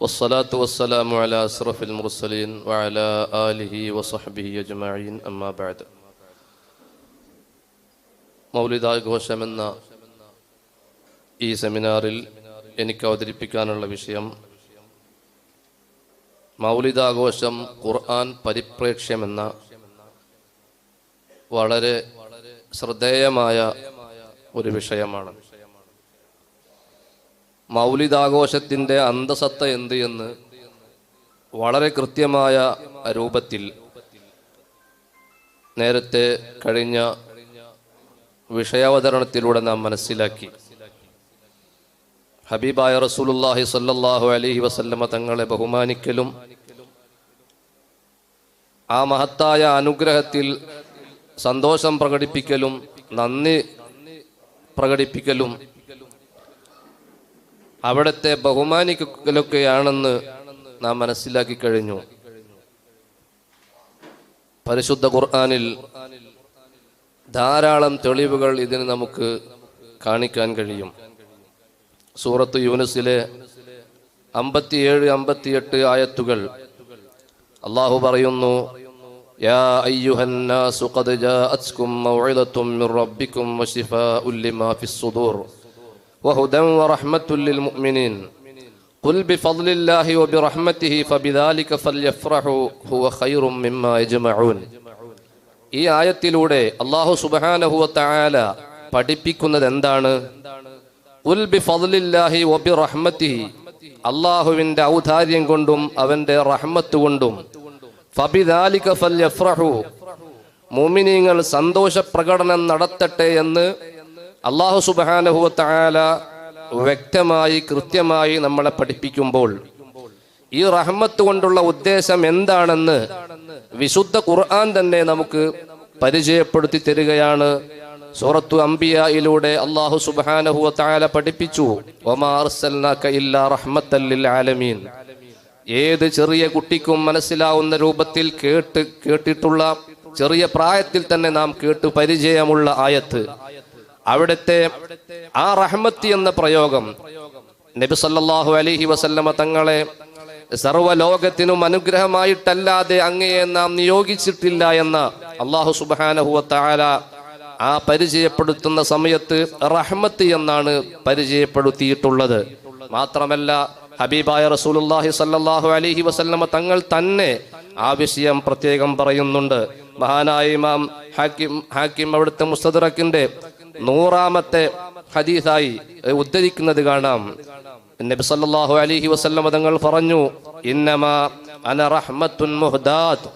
والصلاة والسلام على أشرف المرسلين وعلى آله وصحبه أجمعين أما بعد മൗലിദാഘോഷമെന്ന ഈ സെമിനാറിൽ എനിക്ക് അവതരിപ്പിക്കാനുള്ള വിഷയം മൗലിദാഘോഷം ഖുർആൻ പരിപ്രേക്ഷ്യമെന്ന വളരെ ശ്രദ്ധേയമായ ഒരു വിഷയമാണ് മൗലിദാഘോഷത്തിന്റെ അന്തസത്ത എന്ത് എന്ന് വളരെ കൃത്യമായ രൂപത്തിൽ നേരത്തെ കഴിഞ്ഞ വിഷയാവതരണത്തിലൂടെ നാം മനസ്സിലാക്കി. ഹബീബായ റസൂലുല്ലാഹി സല്ലല്ലാഹു അലൈഹി വസല്ലമ തങ്ങളെ ബഹുമാനിക്കലും ആ മഹത്തായ അനുഗ്രഹത്തിൽ സന്തോഷം പ്രകടിപ്പിക്കലും നന്ദി പ്രകടിപ്പിക്കലും അവിടുത്തെ ബഹുമാനിക്കലൊക്കെയാണെന്ന് നാം മനസ്സിലാക്കി കഴിഞ്ഞു. പരിശുദ്ധ ഖുർആാനിൽ ധാരാളം തെളിവുകൾ ഇതിന് നമുക്ക് കാണിക്കാൻ കഴിയും. സൂറത്ത് യൂനുസിലെ അമ്പത്തിയേഴ് അമ്പത്തിയെട്ട് ആയത്തുകൾ അള്ളാഹു പറയുന്നു ഫിസ് സുദൂർ. وهدى ورحمة للمؤمنين. قل بفضل الله وبرحمته فبذلك فليفرحوا هو خير مما يجمعون. ഈ ആയത്തിലൂടെ അള്ളാഹു വ തആല പഠിപ്പിക്കുന്നത് എന്താണ് ഉൽ ബി ഫളില്ലാഹി വ ബി റഹ്മതിഹി അള്ളാഹുവിന്റെ ഔദാര്യം കൊണ്ടും അവന്റെ റഹ്മത്ത് കൊണ്ടും ഫബിദാലിക ഫൽ യഫ്റഹു മുഅ്മിനീങ്ങൾ സന്തോഷ പ്രകടനം നടത്തട്ടെ എന്ന് അള്ളാഹു സുബാനഹുവ തആല വ്യക്തമായി കൃത്യമായി നമ്മളെ പഠിപ്പിക്കുമ്പോൾ ഈ റഹ്മത്ത് കൊണ്ടുള്ള ഉദ്ദേശം എന്താണെന്ന് വിശുദ്ധ ഖുർആൻ തന്നെ നമുക്ക് പരിചയപ്പെടുത്തി തരികയാണ്. സൂറത്തു അംബിയയിലൂടെ അള്ളാഹു സുബാനഹുവ പഠിപ്പിച്ചു ആലമീൻ. ഏത് ചെറിയ കുട്ടിക്കും മനസ്സിലാവുന്ന രൂപത്തിൽ കേട്ട് കേട്ടിട്ടുള്ള ചെറിയ പ്രായത്തിൽ തന്നെ നാം കേട്ട് പരിചയമുള്ള ആയത്ത്. അവിടുത്തെ ആ റഹ്മത്തി എന്ന പ്രയോഗം നബി സല്ലല്ലാഹു അലൈഹി വസല്ലമ തങ്ങളെ സർവലോകത്തിനും അനുഗ്രഹമായിട്ടല്ലാതെ അങ്ങയെ നാം നിയോഗിച്ചിട്ടില്ല എന്ന അള്ളാഹു സുബാനഹുവ തആല ആ പരിചയപ്പെടുത്തുന്ന സമയത്ത് റഹ്മത്ത് എന്നാണ് പരിചയപ്പെടുത്തിയിട്ടുള്ളത്. മാത്രമല്ല ഹബീബായ റസൂലുള്ളാഹി സല്ലാഹു അലഹി വസല്ലമ തങ്ങൾ തന്നെ ആ വിഷയം പ്രത്യേകം പറയുന്നുണ്ട്. മഹാനായ ഇമാം ഹാക്കിം ഹാക്കിം അവിടുത്തെ മുസ്തദറക്കിന്റെ നൂറാമത്തെ ഹദീസായി ഉദ്ധരിക്കുന്നത് കാണാം. നബി സല്ലല്ലാഹു അലൈഹി വസല്ലം തങ്ങൾ പറഞ്ഞു ഇന്നമാ അന റഹ്മത്തുൻ മുഹ്ദാത്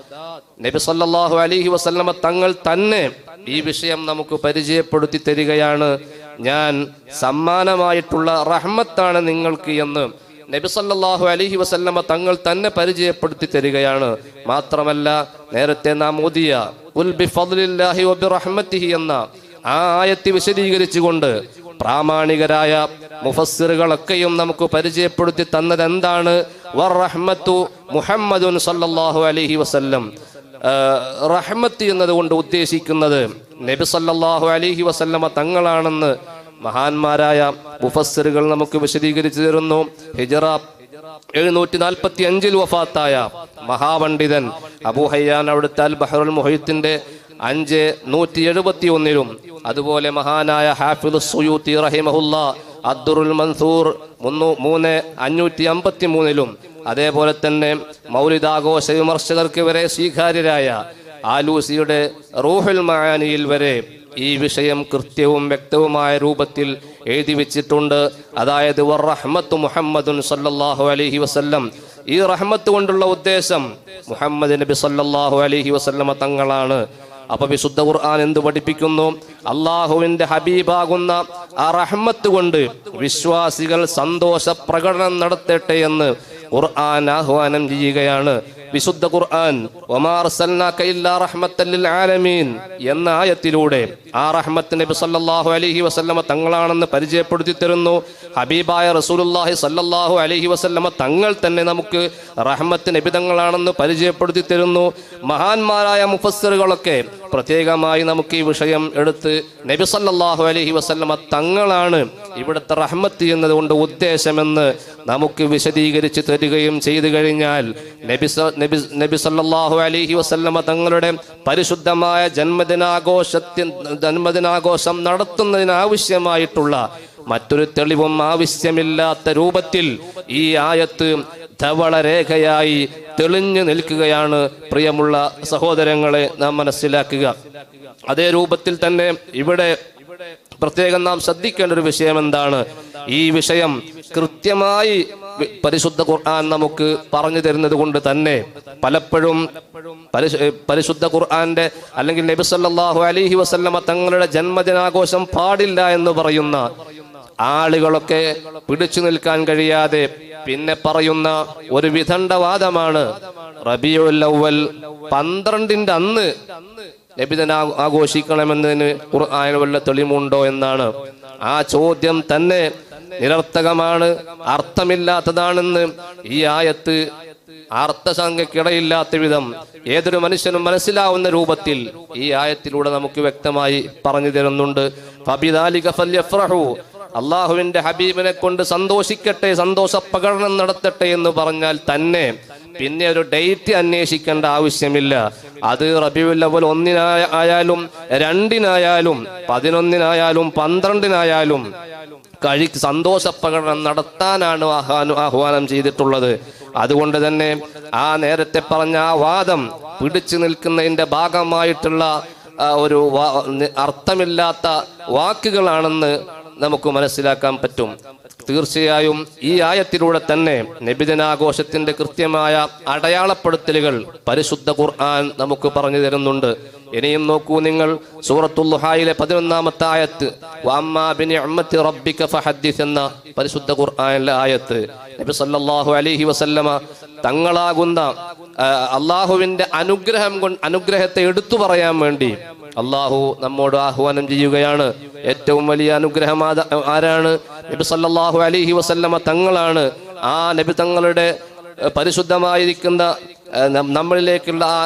നബി സല്ലല്ലാഹു അലൈഹി വസല്ലം തങ്ങൾ തന്നെ ഈ വിഷയം നമുക്ക് പരിചയപ്പെടുത്തി തരികയാണ്. ഞാൻ സമ്മാനമായിട്ടുള്ള റഹ്മത്താണ് നിങ്ങൾക്ക് എന്ന് നബി സല്ലല്ലാഹു അലൈഹി വസല്ലമ തങ്ങൾ തന്നെ പരിചയപ്പെടുത്തി തരികയാണ്. മാത്രമല്ല നേരത്തെ നാം ഓതിയ എന്ന ആ ആയത്തി വിശദീകരിച്ചുകൊണ്ട് പ്രാമാണികരായ മുഫസ്സിറുകളൊക്കെയും നമുക്ക് പരിചയപ്പെടുത്തി തന്നത് എന്താണ്? വറഹ്മത്തു മുഹമ്മദുൻ സല്ലല്ലാഹു അലൈഹി വസല്ലം. റഹ്മത്ത് എന്നതുകൊണ്ട് ഉദ്ദേശിക്കുന്നത് നബി സല്ലല്ലാഹു അലൈഹി വസല്ലമ തങ്ങളാണെന്ന് മഹാന്മാരായ മുഫസ്സിറുകൾ നമുക്ക് വിശദീകരിച്ചു തരുന്നു. ഹിജറ എഴുന്നൂറ്റി നാൽപ്പത്തി അഞ്ചിൽ വഫാത്തായ മഹാപണ്ഡിതൻ അബൂ ഹയ്യാൻ അവിടുത്തെ അൽ ബഹറുൽ മുഹീത്തിന്റെ അഞ്ച് നൂറ്റി എഴുപത്തി ഒന്നിലും അതുപോലെ മഹാനായ ഹാഫിദ് സുയൂത്തി റഹിമഹുല്ല അബ്ദുറുൽ മൻസൂർ മുന്നൂ മൂന്ന് അഞ്ഞൂറ്റി അമ്പത്തി മൂന്നിലും അതേപോലെ തന്നെ മൗലിദാഘോഷ വിമർശകർക്ക് വരെ സ്വീകാര്യരായ ആലൂസിയുടെ റൂഹുൽ മഹാനിയിൽ വരെ ഈ വിഷയം കൃത്യവും വ്യക്തവുമായ രൂപത്തിൽ എഴുതി വെച്ചിട്ടുണ്ട്. അതായത് റഹ്മത്ത് മുഹമ്മദുൻ സല്ലല്ലാഹു അലൈഹി വസല്ലം. ഈ റഹ്മത്ത് കൊണ്ടുള്ള ഉദ്ദേശം മുഹമ്മദ് നബി സല്ലല്ലാഹു അലൈഹി വസല്ലമ തങ്ങളാണ്. അപ്പൊ വിശുദ്ധ ഖുർആൻ എന്ത് പഠിപ്പിക്കുന്നു? അള്ളാഹുവിന്റെ ഹബീബാകുന്ന ആ റഹ്മത്ത് കൊണ്ട് വിശ്വാസികൾ സന്തോഷ പ്രകടനം നടത്തട്ടെ എന്ന് ഖുർആൻ ആഹ്വാനം ചെയ്യുകയാണ്. വിശുദ്ധ ഖുർആൻ എന്ന ആയത്തിലൂടെ ആ റഹ്മത്ത് നബി സല്ലാഹു അലഹി വസല്ലമ തങ്ങളാണെന്ന് പരിചയപ്പെടുത്തി തരുന്നു. ഹബീബായ റസൂലുള്ളാഹി സല്ലാഹു അലഹി വസല്ലമ തങ്ങൾ തന്നെ നമുക്ക് റഹ്മത്ത് നബി തങ്ങളാണെന്ന് പരിചയപ്പെടുത്തി തരുന്നു. മഹാന്മാരായ മുഫസ്സിറുകളൊക്കെ പ്രത്യേകമായി നമുക്ക് ഈ വിഷയം എടുത്ത് നബി സല്ലാഹു അലഹി വസല്ലമ തങ്ങളാണ് ഇവിടുത്തെ റഹ്മത്ത് എന്നതുകൊണ്ട് ഉദ്ദേശമെന്ന് നമുക്ക് വിശദീകരിച്ച് തരികയും ചെയ്തു കഴിഞ്ഞാൽ നബി നബി നബി സല്ലല്ലാഹു അലൈഹി വസല്ലമ തങ്ങളുടെ പരിശുദ്ധമായ ജന്മദിനാഘോഷത്തിൽ ജന്മദിനാഘോഷം നടത്തുന്നതിനാവശ്യമായിട്ടുള്ള മറ്റൊരു തെളിവും ആവശ്യമില്ലാത്ത രൂപത്തിൽ ഈ ആയത്ത് ധവളരേഖയായി തെളിഞ്ഞു നിൽക്കുകയാണ് പ്രിയമുള്ള സഹോദരങ്ങളെ നാം മനസ്സിലാക്കുക. അതേ രൂപത്തിൽ തന്നെ ഇവിടെ പ്രത്യേകം നാം ശ്രദ്ധിക്കേണ്ട ഒരു വിഷയം എന്താണ് ഈ വിഷയം കൃത്യമായി പരിശുദ്ധ ഖുർആൻ നമുക്ക് പറഞ്ഞു തരുന്നത് കൊണ്ട് തന്നെ പലപ്പോഴും പരിശുദ്ധ ഖുർആന്റെ അല്ലെങ്കിൽ നബി സല്ലല്ലാഹു അലൈഹി വസല്ലമ തങ്ങളുടെ ജന്മദിനാഘോഷം പാടില്ല എന്ന് പറയുന്ന ആളുകളൊക്കെ പിടിച്ചു നിൽക്കാൻ കഴിയാതെ പിന്നെ പറയുന്ന ഒരു വിദണ്ഡവാദമാണ് റബിയുൽ അവ്വൽ പന്ത്രണ്ടിന്റെ അന്ന് ലഭിതന ആഘോഷിക്കണമെന്നതിന് ഖുർആനിൽ വല്ല തെളിവുണ്ടോ എന്നാണ്. ആ ചോദ്യം തന്നെ നിരർത്ഥകമാണ് അർത്ഥമില്ലാത്തതാണെന്ന് ഈ ആയത്ത് അർത്ഥസംഖ്യക്കിടയില്ലാത്ത വിധം ഏതൊരു മനുഷ്യനും മനസ്സിലാവുന്ന രൂപത്തിൽ ഈ ആയത്തിലൂടെ നമുക്ക് വ്യക്തമായി പറഞ്ഞു തരുന്നുണ്ട്. അള്ളാഹുവിന്റെ ഹബീബിനെ കൊണ്ട് സന്തോഷിക്കട്ടെ സന്തോഷ പ്രകടനം നടത്തട്ടെ എന്ന് പറഞ്ഞാൽ തന്നെ പിന്നെ ഒരു ഡേറ്റ് അന്വേഷിക്കേണ്ട ആവശ്യമില്ല. അത് റബിയുല്ലവൽ ഒന്നിനായ ആയാലും രണ്ടിനായാലും പതിനൊന്നിനായാലും പന്ത്രണ്ടിനായാലും കഴി സന്തോഷ പ്രകടനം നടത്താനാണ് ആഹ്വാനം ആഹ്വാനം ചെയ്തിട്ടുള്ളത്. അതുകൊണ്ട് തന്നെ ആ നേരത്തെ പറഞ്ഞ ആ വാദം പിടിച്ചു നിൽക്കുന്നതിന്റെ ഭാഗമായിട്ടുള്ള ഒരു അർത്ഥമില്ലാത്ത വാക്കുകളാണെന്ന് നമുക്ക് മനസ്സിലാക്കാൻ പറ്റും. തീർച്ചയായും ഈ ആയത്തിലൂടെ തന്നെ നബിദിനാഘോഷത്തിന്റെ കൃത്യമായ അടയാളപ്പെടുത്തലുകൾ പരിശുദ്ധ ഖുർആൻ നമുക്ക് പറഞ്ഞു തരുന്നുണ്ട്. ഇനിയും നോക്കൂ നിങ്ങൾ സൂറത്തുല്ലുഹായിലെ പതിനൊന്നാമത്തെ ആയത്ത് റബ്ബിക എന്ന പരിശുദ്ധ ഖുർആനിലെ ആയത്ത്. നബി സല്ലല്ലാഹു അലൈഹി വസല്ലമ തങ്ങളാകുന്ന അള്ളാഹുവിന്റെ അനുഗ്രഹം കൊണ്ട് അനുഗ്രഹത്തെ എടുത്തു പറയാൻ വേണ്ടി അള്ളാഹു നമ്മോട് ആഹ്വാനം ചെയ്യുകയാണ്. ഏറ്റവും വലിയ അനുഗ്രഹം ആരാണ്? നബി സല്ലല്ലാഹു അലൈഹി വസല്ലമ തങ്ങളാണ്. ആ നബി തങ്ങളുടെ പരിശുദ്ധമായിരിക്കുന്ന നമ്മളിലേക്കുള്ള ആ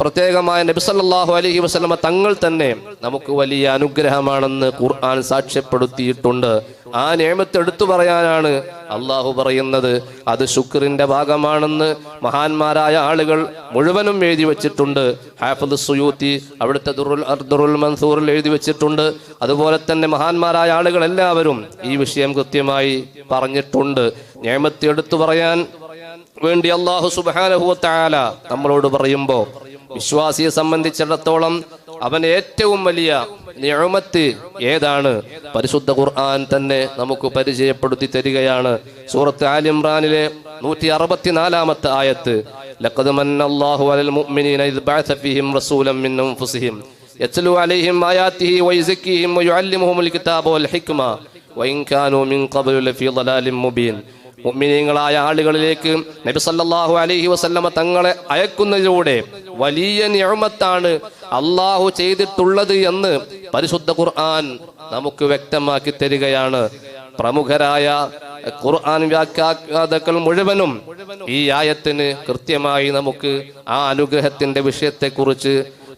പ്രത്യേകമായ നബി സല്ലല്ലാഹു അലൈഹി വസല്ലമ തങ്ങൾ തന്നെ നമുക്ക് വലിയ അനുഗ്രഹമാണെന്ന് ഖുർആൻ സാക്ഷ്യപ്പെടുത്തിയിട്ടുണ്ട്. ആ നിയമത്തെ എടുത്തു പറയാനാണ് അള്ളാഹു പറയുന്നത്. അത് ശുക്രിന്റെ ഭാഗമാണെന്ന് മഹാന്മാരായ ആളുകൾ മുഴുവനും എഴുതി വെച്ചിട്ടുണ്ട്. ഹാഫദ് സുയൂത്തി അവിടുത്തെ ദുറുൽ അർദുറുൽ മൻസൂറിൽ എഴുതി വെച്ചിട്ടുണ്ട്. അതുപോലെ തന്നെ മഹാന്മാരായ ആളുകൾ എല്ലാവരും ഈ വിഷയം കൃത്യമായി പറഞ്ഞിട്ടുണ്ട്. നിയമത്തെ എടുത്തു പറയാൻ വേണ്ടി അള്ളാഹു സുബാനഹുവത്തായാല നമ്മളോട് പറയുമ്പോൾ വിശ്വാസിയെ സംബന്ധിച്ചിടത്തോളം അവൻ ഏറ്റവും വലിയ നിയമത്ത് ഏതാണ്? പരിശുദ്ധ ഖുർആൻ തന്നെ നമുക്ക് പരിചയപ്പെടുത്തി തരികയാണ്. സൂറത്ത് ആലിമ്രാനിലെ നൂറ്റി അറുപത്തിനാലാമത്തെ ആയത്ത് ലഖദ് അലൽ മുഅ്മിനീന ഫീഹിം റസൂലൻ യത്ലു അലൈഹിം കിതാബ വൽ ഹിക്മ കാനൂ മിൻ ഖബ്ലു മുബീൻ മുഅ്മിനീങ്ങളായ ആളുകളിലേക്ക് നബി സല്ലല്ലാഹു അലൈഹി വസല്ലമ തങ്ങളെ അയക്കുന്നതിലൂടെ വലിയ നിഅമത്താണ് അള്ളാഹു ചെയ്തിട്ടുള്ളത് എന്ന് പരിശുദ്ധ ഖുർആൻ നമുക്ക് വ്യക്തമാക്കി തരികയാണ്. പ്രമുഖരായ ഖുർആൻ വ്യാഖ്യാതാക്കൾ മുഴുവനും ഈ ആയത്തിന് കൃത്യമായി നമുക്ക് ആ അനുഗ്രഹത്തിന്റെ വിഷയത്തെക്കുറിച്ച്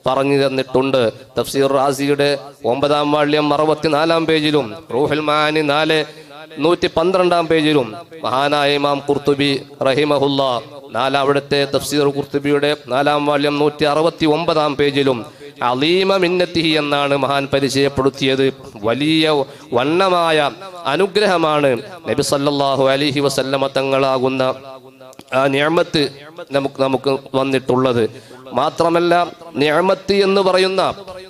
പറഞ്ഞു തന്നിട്ടുണ്ട്. തഫ്സീർ റാസിയുടെ ഒമ്പതാം വാള്യം അറുപത്തിനാലാം പേജിലും റൂഹൽ മാനി നാല് നൂറ്റി പന്ത്രണ്ടാം പേജിലും മഹാനായ ഇമാം കുർത്തുബി റഹിമഹുല്ല നാലാവിടത്തെ തഫ്സീർ കുർത്തുബിയുടെ നാലാം വാല്യം നൂറ്റി അറുപത്തി ഒമ്പതാം പേജിലും അലീമ മിന്നത്തിഹി എന്നാണ് മഹാൻ പരിചയപ്പെടുത്തിയത്. വലിയ വണ്ണമായ അനുഗ്രഹമാണ് നബി സല്ലാഹു അലിഹി വസല്ലമ തങ്ങളാകുന്ന ആ നിയമത്ത് നമുക്ക് നമുക്ക് വന്നിട്ടുള്ളത്. മാത്രമല്ല നിയമത്ത് എന്ന് പറയുന്ന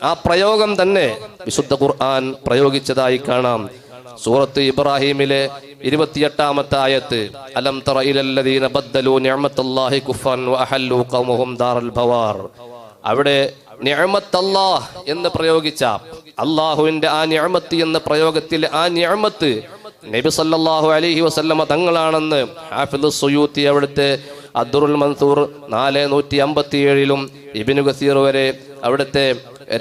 ആ പ്രയോഗം തന്നെ വിശുദ്ധ ഖുർആൻ പ്രയോഗിച്ചതായി കാണാം. സൂറത്ത് ഇബ്രാഹിമിലെ ഇരുപത്തിയെട്ടാമത്തെ ആയത്ത് അലം തറയിലല്ലദീന ബദ്ദലു നിഅമത്തല്ലാഹി കുഫൻ വഅഹല്ലു ഖൗമഹും ദാറൽ ബവാർ. അവിടെ നിഅമത്തല്ലാഹ് എന്ന് പ്രയോഗിച്ച അള്ളാഹുവിന്റെ ആ നിഅമത്ത് എന്ന പ്രയോഗത്തിൽ ആ നിഅമത്ത് നബി സല്ലല്ലാഹു അലൈഹി വസല്ലമ തങ്ങളാണെന്ന് ഹാഫിദ് സുയൂത്തി അവിടുത്തെ അദ്ദുറുൽ മൻസൂർ നാല് നൂറ്റി അമ്പത്തി ഏഴിലും ഇബിനു ഗസീർ വരെ അവിടുത്തെ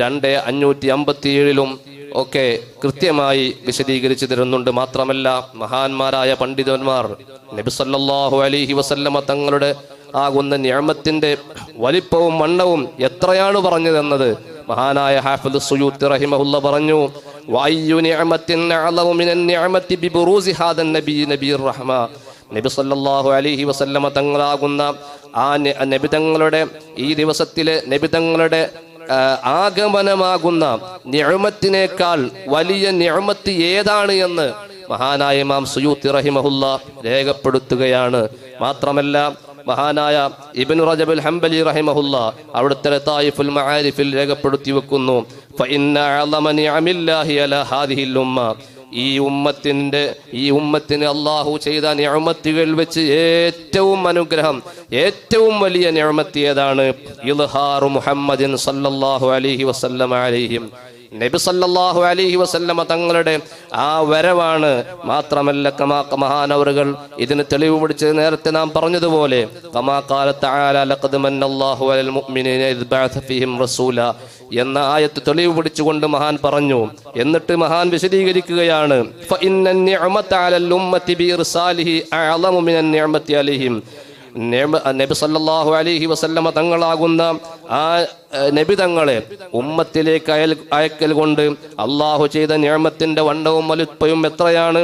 രണ്ട് അഞ്ഞൂറ്റി അമ്പത്തി ഏഴിലും ഒക്കെ കൃത്യമായി വിശദീകരിച്ചു തരുന്നുണ്ട്. മാത്രമല്ല മഹാന്മാരായ പണ്ഡിതന്മാർ നബി സല്ലല്ലാഹു അലൈഹി വസല്ലമ തങ്ങളുടെ ആകുന്ന ഞാമത്തിന്റെ വലിപ്പവും മണ്ണവും എത്രയാണ് പറഞ്ഞതെന്നത്? മഹാനായ ഹാഫിദ് സുയൂത്ത് റഹിമഹുല്ല പറഞ്ഞു നബി വസല്ലമ തങ്ങളാകുന്ന ആ നബിതങ്ങളുടെ നബി തങ്ങളുടെ ഈ ദിവസത്തിലെ നബി തങ്ങളുടെ ആ, ആഗമനമാകുന്ന നിഅമത്തിനേക്കാൾ വലിയ നിഅമത്ത് ഏതാണ് എന്ന് മഹാനായ ഇമാം സുയൂത്തി റഹിമഹുല്ല രേഖപ്പെടുത്തുകയാണ്. മാത്രമല്ല മഹാനായ ഇബ്നു റജബുൽ ഹംബലി റഹിമഹുല്ല അവിടുത്തെ തായിഫുൽ മഹാരിഫിൽ രേഖപ്പെടുത്തി വെക്കുന്നു. ഈ ഉമ്മത്തിന്റെ ഈ ഉമ്മത്തിന് അള്ളാഹു ചെയ്ത നിഅമത്തുകൾ വെച്ച് ഏറ്റവും അനുഗ്രഹം ഏറ്റവും വലിയ ഞാമത്തിയതാണ് ഇൽഹാറു മുഹമ്മദിൻ സല്ലാഹു അലഹി വസല്ലം അലൈഹിം. നബി സല്ലല്ലാഹു അലൈഹി വസല്ലമ തങ്ങളുടെ ആ വരവാണ് മാത്രമല്ല കമാ മഹാനവറുകൾ ഇതിന് തെളിവ് പിടിച്ച് നേരത്തെ നാം പറഞ്ഞതുപോലെ എന്ന ആയത്ത് തെളിവ് പിടിച്ചുകൊണ്ട് മഹാൻ പറഞ്ഞു. എന്നിട്ട് മഹാൻ വിശദീകരിക്കുകയാണ് ഫഇന്ന നിഅമത അലൽ ഉമ്മത്തി ബിഇർസാലിഹി അഅലമു മിനൻ നിഅമത്തി അലൈഹിം. നിഅമ- നബി സല്ലാഹു അലൈഹി വസല്ലമ തങ്ങളാകുന്ന ആ നബി തങ്ങളെ ഉമ്മത്തിലേക്ക് അയൽ അയക്കൽ കൊണ്ട് അള്ളാഹു ചെയ്ത നിയമത്തിന്റെ വണ്ണവും വലുപ്പയും എത്രയാണ്?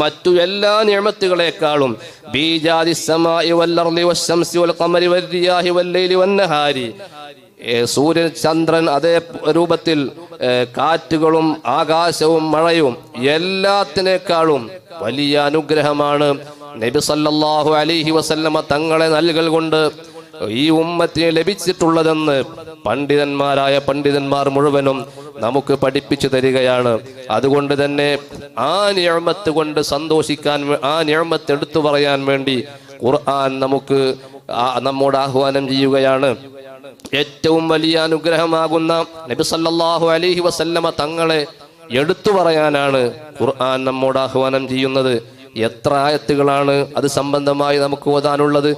മറ്റു എല്ലാ നിയമത്തുകളെക്കാളും ബീജാതി വൽ വന്നഹാരി. സൂര്യൻ ചന്ദ്രൻ അതേ രൂപത്തിൽ കാറ്റുകളും ആകാശവും മഴയും എല്ലാത്തിനേക്കാളും വലിയ അനുഗ്രഹമാണ്. നബി സല്ലല്ലാഹു അലൈഹി വസല്ലമ തങ്ങളെ നൽകൽ കൊണ്ട് ഈ ഉമ്മത്തിന് ലഭിച്ചിട്ടുള്ളതെന്ന് പണ്ഡിതന്മാരായ പണ്ഡിതന്മാർ മുഴുവനും നമുക്ക് പഠിപ്പിച്ചു തരികയാണ്. അതുകൊണ്ട് തന്നെ ആ ഞാമത്ത് കൊണ്ട് സന്തോഷിക്കാൻ ആ ഞാമത്ത് എടുത്തു പറയാൻ വേണ്ടി ഖുർആൻ നമുക്ക് നമ്മോട് ആഹ്വാനം ചെയ്യുകയാണ്. ഏറ്റവും വലിയ അനുഗ്രഹമാകുന്ന നബി സല്ലല്ലാഹു അലൈഹി വസല്ലമ തങ്ങളെ എടുത്തു പറയാനാണ് ഖുർആൻ നമ്മോട് ആഹ്വാനം ചെയ്യുന്നത്. എത്ര ആയത്തുകളാണ് അത് സംബന്ധമായി നമുക്ക് ഓതാനുള്ളത്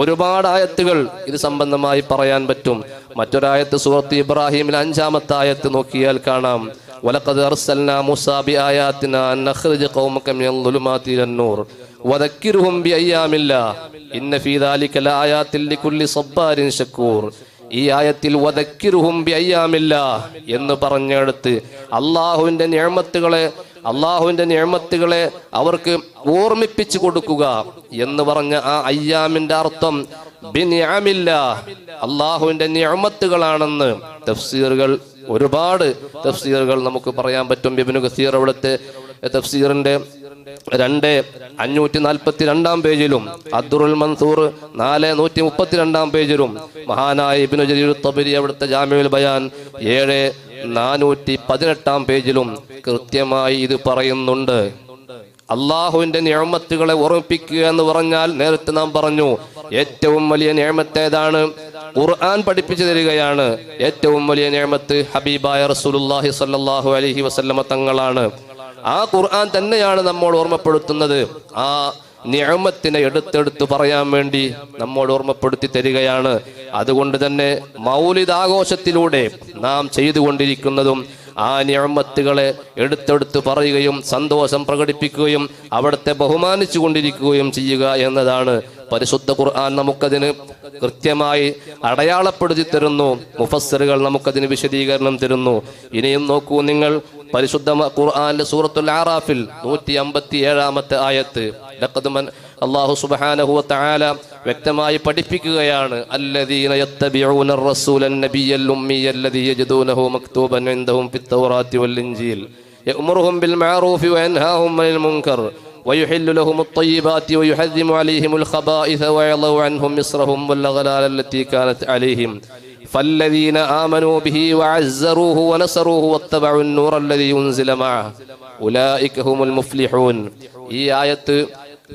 ഒരുപാട് ആയത്തുകൾ ഇത് സംബന്ധമായി പറയാൻ പറ്റും മറ്റൊരായത്ത് സുഹൃത്ത് ഇബ്രാഹിമിൽ അഞ്ചാമത്തെ ആയത്ത് നോക്കിയാൽ കാണാം ولقد أرسلنا موسى بآياتنا أن نخرج قومك من الظلمات إلى النور وذكرهم بأيام الله إن في ذلك لآيات لكل صبار شكور ഈ ആയത്തിൽ വദക്കിറുഹും ബിഅയ്യാമില്ല എന്ന് പറഞ്ഞെടുത്ത് അള്ളാഹുവിന്റെ നിയമത്തുകളെ അള്ളാഹുവിന്റെ നിയമത്തുകളെ അവർക്ക് ഓർമ്മിപ്പിച്ചു കൊടുക്കുക എന്ന് പറഞ്ഞ ആ അയ്യാമിന്റെ അർത്ഥം അള്ളാഹുവിന്റെ നിയമത്തുകളാണെന്ന്. തഫ്സീറുകൾ ഒരുപാട് തഫ്സീറുകൾ നമുക്ക് പറയാൻ പറ്റും. ബിബിനു കസീർ അവിടുത്തെ തഫ്സീറിന്റെ രണ്ട് അഞ്ഞൂറ്റി നാൽപ്പത്തി രണ്ടാം പേജിലും അബ്ദുറുൽ മൻസൂർ നാല് നൂറ്റി മുപ്പത്തി രണ്ടാം പേജിലും മഹാനായ ഇബ്നു ജലീൽ തബരി അവിടുത്തെ ജാമ്യുൽ ബയാൻ ഏഴ് നാനൂറ്റി പതിനെട്ടാം പേജിലും കൃത്യമായി ഇത് പറയുന്നുണ്ട്. അള്ളാഹുവിന്റെ നിയമത്തുകളെ ഓർമ്മിപ്പിക്കുക എന്ന് പറഞ്ഞാൽ നേരത്തെ നാം പറഞ്ഞു ഏറ്റവും വലിയ നിയമത്തേതാണ് ഖുർആൻ പഠിപ്പിച്ചു തരികയാണ്. ഏറ്റവും വലിയ നിയമത്ത് ഹബീബായ റസൂലുള്ളാഹി സ്വല്ലല്ലാഹു അലൈഹി വസല്ലമ തങ്ങളാണ്. ആ ഖുർആൻ തന്നെയാണ് നമ്മൾ ഓർമ്മപ്പെടുത്തുന്നത്. ആ നിയമത്തിനെ എടുത്തെടുത്ത് പറയാൻ വേണ്ടി നമ്മോട് ഓർമ്മപ്പെടുത്തി തരികയാണ്. അതുകൊണ്ട് തന്നെ മൗലിദാഘോഷത്തിലൂടെ നാം ചെയ്തുകൊണ്ടിരിക്കുന്നതും ആ നിയമത്തുകളെ എടുത്തെടുത്ത് പറയുകയും സന്തോഷം പ്രകടിപ്പിക്കുകയും അവിടുത്തെ ബഹുമാനിച്ചു കൊണ്ടിരിക്കുകയും ചെയ്യുക എന്നതാണ് പരിശുദ്ധ ഖുർആൻ നമുക്കതിന് കൃത്യമായി അടയാളപ്പെടുത്തി തരുന്നു. മുഫസ്സറുകൾ നമുക്കതിന് വിശദീകരണം തരുന്നു. ഇനിയും നോക്കൂ നിങ്ങൾ പരിശുദ്ധ മ- ഖുർആനിലെ സൂറത്തുൽ ആറാഫിൽ നൂറ്റി അമ്പത്തി ഏഴാമത്തെ ആയത്ത് ലഖദ് മൻ അല്ലാഹു സുബ്ഹാനഹു വ തആല വ്യക്തമായി പഠിപ്പിക്കുകയാണ് അല്ലദീന യത്തബിഊന الرسول النبي الأمي الذي يجدونه مكتوبا عندهم في التوراة والإنجيل يأمرهم بالمعروف وينهاهم عن المنكر ويحل لهم الطيبات ويحرم عليهم الخبائث ويضع عنهم مصرهم والأغلال التي كانت عليهم فالذين آمنوا به وعزروه ونصروه واتبعوا النور الذي أنزل معه أولئك هم المفلحون ഈ ആയത്ത്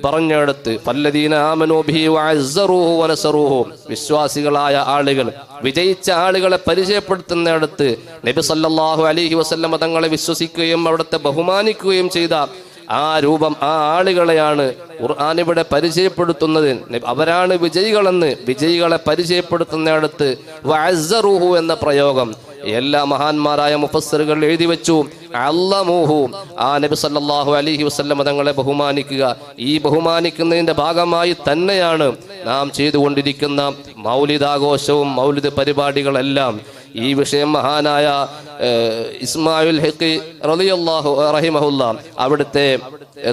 പറഞ്ഞെടുത്ത് പല്ലദീന ആമനു ബിഹി വഅസ്സറൂഹു വനസറൂഹു വിശ്വാസികളായ ആളുകൾ വിജയിച്ച ആളുകളെ പരിചയപ്പെടുത്തുന്നിടത്ത് നബി സല്ലല്ലാഹു അലൈഹി വസല്ലമ തങ്ങളെ വിശ്വസിക്കുകയും അവിടുത്തെ ബഹുമാനിക്കുകയും ചെയ്ത ആ രൂപം ആ ആളുകളെയാണ് ഖുർആാനിവിടെ പരിചയപ്പെടുത്തുന്നത് അവരാണ് വിജയികളെന്ന് വിജയികളെ പരിചയപ്പെടുത്തുന്നിടത്ത് വഅസറുഹു എന്ന പ്രയോഗം. എല്ലാ മഹാന്മാരായ മുഫസ്സറുകൾ എഴുതി വെച്ചു. അല്ലമൂഹു. ആ നബി സല്ലാഹു അലൈഹി വസല്ലം തങ്ങളെ ബഹുമാനിക്കുക. ഈ ബഹുമാനിക്കുന്നതിന്റെ ഭാഗമായി തന്നെയാണ് നാം ചെയ്തുകൊണ്ടിരിക്കുന്ന മൗലിദാഘോഷവും മൗലിദ് പരിപാടികളെല്ലാം. ഈ വിഷയം മഹാനായ ഇസ്മായുൽ ഹെക്കി റളിയല്ലാഹു റഹിമഹുല്ല അവിടുത്തെ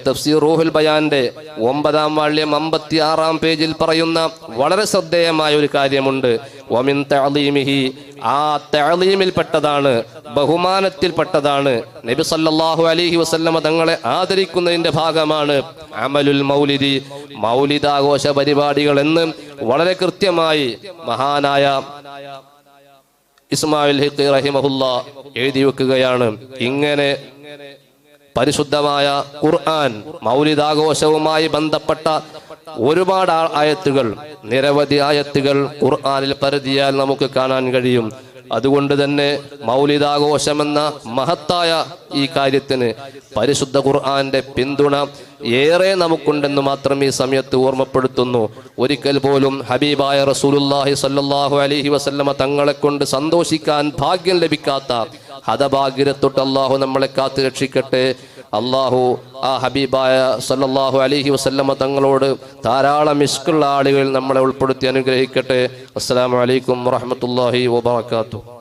തഫ്സീർ റൂഹുൽ ബയാന്റെ ഒമ്പതാം വാള്യം അമ്പത്തി ആറാം പേജിൽ പറയുന്ന വളരെ ശ്രദ്ധേയമായ ഒരു കാര്യമുണ്ട്. വമിൻ തഅലീമിഹി ആ തഅലീമിൽപ്പെട്ടതാണ് ബഹുമാനത്തിൽപ്പെട്ടതാണ് നബി സല്ലല്ലാഹു അലൈഹി വസല്ലമ തങ്ങളെ ആദരിക്കുന്നതിന്റെ ഭാഗമാണ് അമലുൽ മൗലിദി മൗലിദാഘോഷ പരിപാടികൾ എന്ന് വളരെ കൃത്യമായി മഹാനായ ഇസ്മായിൽ ഹിഖി റഹിമഹുല്ല എഴുതി വെക്കുകയാണ്. ഇങ്ങനെ പരിശുദ്ധമായ ഖുർആൻ മൗലിദാഘോഷവുമായി ബന്ധപ്പെട്ട ഒരുപാട് ആയത്തുകൾ നിരവധി ആയത്തുകൾ ഖുർആനിൽ പരതിയാൽ നമുക്ക് കാണാൻ കഴിയും. അതുകൊണ്ട് തന്നെ മൗലിദാഘോഷമെന്ന മഹത്തായ ഈ കാര്യത്തിന് പരിശുദ്ധ ഖുർആന്റെ പിന്തുണ ഏറെ നമുക്കുണ്ടെന്ന് മാത്രം ഈ സമയത്ത് ഓർമ്മപ്പെടുത്തുന്നു. ഒരിക്കൽ പോലും ഹബീബായ റസൂലുല്ലാഹി സല്ലാഹു അലഹി വസല്ലമ തങ്ങളെ കൊണ്ട് സന്തോഷിക്കാൻ ഭാഗ്യം ലഭിക്കാത്ത ഹതഭാഗ്യരത്തൊട്ട് അള്ളാഹു നമ്മളെ കാത്തു രക്ഷിക്കട്ടെ. അള്ളാഹു ആ ഹബീബായ സല്ലാഹു അലഹി വസല്ലമ തങ്ങളോട് ധാരാളം മിസ്കുള്ള ആളുകൾ നമ്മളെ ഉൾപ്പെടുത്തി അനുഗ്രഹിക്കട്ടെ. അസ്സാം വലൈക്കും വാഹമത്തല്ലാഹി വബറകാതുഹു.